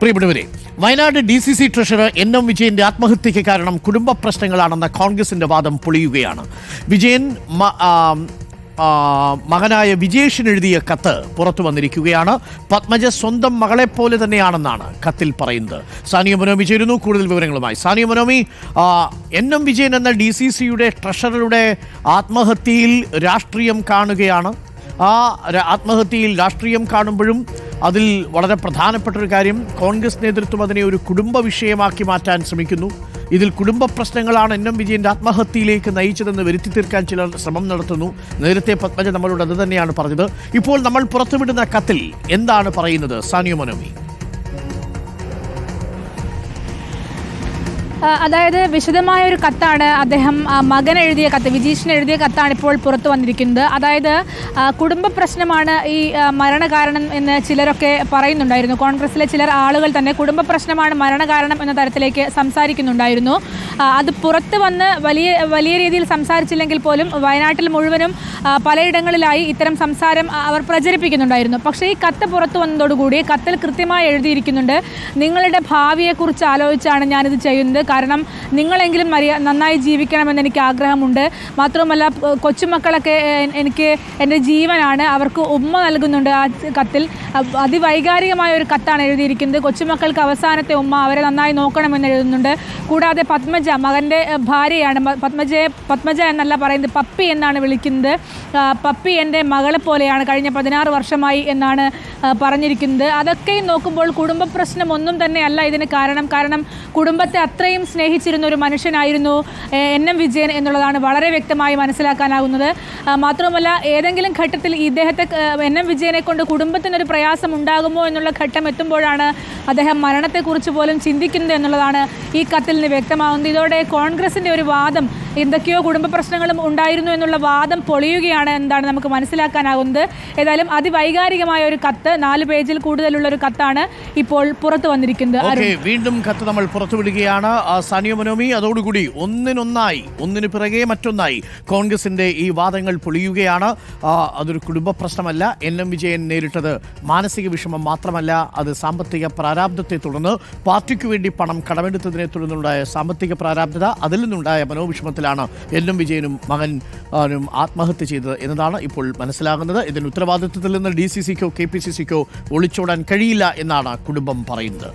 പ്രിയപ്പെട്ടവരെ Wayanad D C C treasurer N M വിജയന്റെ ആത്മഹത്യയ്ക്ക് കാരണം കുടുംബ പ്രശ്നങ്ങളാണെന്ന കോൺഗ്രസിന്റെ വാദം പൊളിയുകയാണ്. വിജയൻ മകനായ വിജേഷിന് എഴുതിയ കത്ത് പുറത്തു വന്നിരിക്കുകയാണ്. പത്മജ സ്വന്തം മകളെപ്പോലെ തന്നെയാണെന്നാണ് കത്തിൽ പറയുന്നത്. സാനിയ മനോമി ചേരുന്നു കൂടുതൽ വിവരങ്ങളുമായി. സാനിയ മനോമി എൻ എം വിജയൻ എന്ന ഡി സി സിയുടെ ട്രഷററുടെ ആത്മഹത്യയിൽ രാഷ്ട്രീയം കാണുകയാണ്. ആ ആത്മഹത്യയിൽ രാഷ്ട്രീയം കാണുമ്പോഴും അതിൽ വളരെ പ്രധാനപ്പെട്ട ഒരു കാര്യം കോൺഗ്രസ് നേതൃത്വം അതിനെ ഒരു കുടുംബ വിഷയമാക്കി മാറ്റാൻ ശ്രമിക്കുന്നു. ഇതിൽ കുടുംബ പ്രശ്നങ്ങളാണ് എൻ എം വിജയന്റെ ആത്മഹത്യയിലേക്ക് നയിച്ചതെന്ന് വരുത്തി തീർക്കാൻ ചിലർ ശ്രമം നടത്തുന്നു. നേരത്തെ പത്മജ നമ്മളോട് അത് തന്നെയാണ് പറഞ്ഞത്. ഇപ്പോൾ നമ്മൾ പുറത്തുവിടുന്ന കത്തിൽ എന്താണ് പറയുന്നത്? സാനിയോ മനോമി. അതായത് വിശദമായ ഒരു കത്താണ് അദ്ദേഹം മകൻ എഴുതിയ കത്ത് വിജീഷിന് എഴുതിയ കത്താണ് ഇപ്പോൾ പുറത്തു വന്നിരിക്കുന്നത്. അതായത് കുടുംബ പ്രശ്നമാണ് ഈ മരണകാരണം എന്ന് ചിലരൊക്കെ പറയുന്നുണ്ടായിരുന്നു. കോൺഗ്രസിലെ ചിലർ ആളുകൾ തന്നെ കുടുംബ പ്രശ്നമാണ് മരണകാരണം എന്ന തരത്തിലേക്ക് സംസാരിക്കുന്നുണ്ടായിരുന്നു. അത് പുറത്ത് വന്ന് വലിയ വലിയ രീതിയിൽ സംസാരിച്ചില്ലെങ്കിൽ പോലും വയനാട്ടിൽ മുഴുവനും പലയിടങ്ങളിലായി ഇത്തരം സംസാരം അവർ പ്രചരിപ്പിക്കുന്നുണ്ടായിരുന്നു. പക്ഷേ ഈ കത്ത് പുറത്തു വന്നതോടുകൂടി കത്തിൽ കൃത്യമായി എഴുതിയിരിക്കുന്നുണ്ട് നിങ്ങളുടെ ഭാവിയെക്കുറിച്ച് ആലോചിച്ചാണ് ഞാനിത് ചെയ്യുന്നത്. കാരണം നിങ്ങളെങ്കിലും നന്നായി ജീവിക്കണമെന്ന് എനിക്ക് ആഗ്രഹമുണ്ട്. മാത്രവുമല്ല കൊച്ചുമക്കളൊക്കെ എനിക്ക് എന്റെ ജീവനാണ്. അവർക്ക് ഉമ്മ നൽകുന്നുണ്ട് ആ കത്തിൽ. അതിവൈകാരികമായ ഒരു കത്താണ് എഴുതിയിരിക്കുന്നത്. കൊച്ചുമക്കൾക്ക് അവസാനത്തെ ഉമ്മ അവരെ നന്നായി നോക്കണമെന്ന് എഴുതുന്നുണ്ട്. കൂടാതെ പത്മജ മകന്റെ ഭാര്യയാണ്. പത്മജയെ പത്മജ എന്നല്ല പറയുന്നത് പപ്പി എന്നാണ് വിളിക്കുന്നത്. പപ്പി എന്റെ മകളെ പോലെയാണ് കഴിഞ്ഞ പതിനാറ് വർഷമായി എന്നാണ് പറഞ്ഞിരിക്കുന്നത്. അതൊക്കെയും നോക്കുമ്പോൾ കുടുംബ പ്രശ്നം ഒന്നും തന്നെയല്ല ഇതിന് കാരണം. കാരണം കുടുംബത്തെ അത്രയും സ്നേഹിച്ചിരുന്ന ഒരു മനുഷ്യനായിരുന്നു എൻ എം വിജയൻ എന്നുള്ളതാണ് വളരെ വ്യക്തമായി മനസ്സിലാക്കാനാകുന്നത്. മാത്രവുമല്ല ഏതെങ്കിലും ഘട്ടത്തിൽ ഇദ്ദേഹത്തെ എൻ എം വിജയനെ കൊണ്ട് കുടുംബത്തിനൊരു പ്രയാസം ഉണ്ടാകുമോ എന്നുള്ള ഘട്ടം എത്തുമ്പോഴാണ് അദ്ദേഹം മരണത്തെക്കുറിച്ച് പോലും ചിന്തിക്കുന്നത് എന്നുള്ളതാണ് ഈ കത്തിൽ നിന്ന് വ്യക്തമാകുന്നത്. ഇതോടെ കോൺഗ്രസിന്റെ ഒരു വാദം എന്തൊക്കെയോ കുടുംബ പ്രശ്നങ്ങളും ഉണ്ടായിരുന്നു എന്നുള്ള വാദം പൊളിയുകയാണ് എന്താണ് നമുക്ക് മനസ്സിലാക്കാനാകുന്നത്. ഏതായാലും അതിവൈകാരികമായ ഒരു കത്ത് നാല് പേജിൽ കൂടുതലുള്ള ഒരു കത്താണ് ഇപ്പോൾ പുറത്തു വന്നിരിക്കുന്നത്. വീണ്ടും കത്ത് നമ്മൾ പുറത്തുവിടുകയാണ് സാനിയ മനോമി അതോടുകൂടി ഒന്നിനൊന്നായി ഒന്നിനു പിറകെ മറ്റൊന്നായി കോൺഗ്രസിന്റെ ഈ വാദങ്ങൾ പൊളിയുകയാണ്. അതൊരു കുടുംബ പ്രശ്നമല്ല. എൻ എം വിജയൻ നേരിട്ടത് മാനസിക വിഷമം മാത്രമല്ല അത് സാമ്പത്തിക പ്രാരാബ്ധത്തെ തുടർന്ന് പാർട്ടിക്ക് വേണ്ടി പണം കടമെടുത്തതിനെ തുടർന്നുണ്ടായ സാമ്പത്തിക പ്രാരാബ്ധത അതിൽ നിന്നുണ്ടായ മനോവിഷമത്തിലാണ് എൻ എല്ലും വിജയനും മകൻ ആത്മഹത്യ ചെയ്തത് എന്നതാണ് ഇപ്പോൾ മനസ്സിലാകുന്നത്. ഇതിന് ഉത്തരവാദിത്വത്തിൽ നിന്ന് ഡി സി സിക്കോ കെ പി സി സിക്കോ ഒളിച്ചോടാൻ കഴിയില്ല എന്നാണ് കുടുംബം പറയുന്നത്.